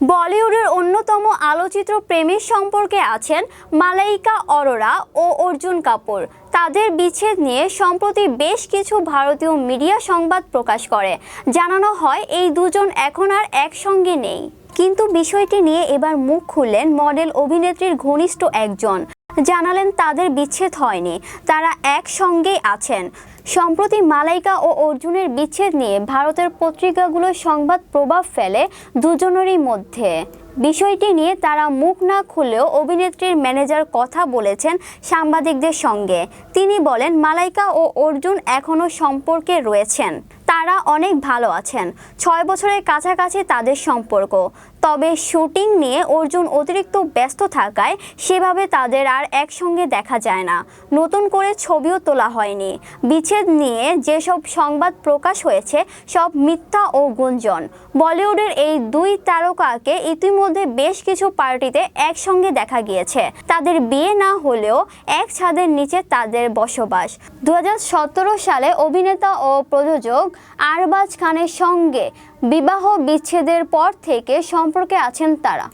বলিউডের অন্যতম আলোচিত প্রেমের সম্পর্কে আছেন মালাইকা অরোরা ও অর্জুন কাপুর। তাদের বিচ্ছেদ নিয়ে সম্প্রতি বেশ কিছু ভারতীয় মিডিয়া সংবাদ প্রকাশ করে। জানানো হয়, এই দুজন এখন আর একসঙ্গে নেই। কিন্তু বিষয়টি নিয়ে এবার মুখ খুললেন মডেল অভিনেত্রীর ঘনিষ্ঠ একজন। জানালেন তাদের বিচ্ছেদ হয়নি। তারা একসঙ্গেই আছেন। সম্প্রতি মালাইকা ও অর্জুনের বিচ্ছেদ নিয়ে ভারতের পত্রিকাগুলো সংবাদ প্রভাব ফেলে দুজনেরই মধ্যে। বিষয়টি নিয়ে তারা মুখ না খুললেও অভিনেত্রীর ম্যানেজার কথা বলেছেন সাংবাদিকদের সঙ্গে। তিনি বলেন, মালাইকা ও অর্জুন এখনও সম্পর্কে রয়েছেন। তারা অনেক ভালো আছেন। ছয় বছরের কাছাকাছি তাদের সম্পর্ক। তবে শুটিং নিয়ে অর্জুন অতিরিক্ত ব্যস্ত থাকায় সেভাবে তাদের আর একসঙ্গে দেখা যায় না। নতুন করে ছবিও তোলা হয়নি। বিচ্ছেদ নিয়ে যেসব সংবাদ প্রকাশ হয়েছে, সব মিথ্যা ও গুঞ্জন। বলিউডের এই দুই তারকাকে ইতিমধ্যে বেশ কিছু পার্টিতে একসঙ্গে দেখা গিয়েছে। তাদের বিয়ে না হলেও এক ছাদের নিচে তাদের বসবাস। দু হাজার সতেরো সালে অভিনেতা ও প্রযোজক আরবাজ খানের সঙ্গে বিবাহ বিচ্ছেদের পর থেকে সম্পর্কে আছেন তারা।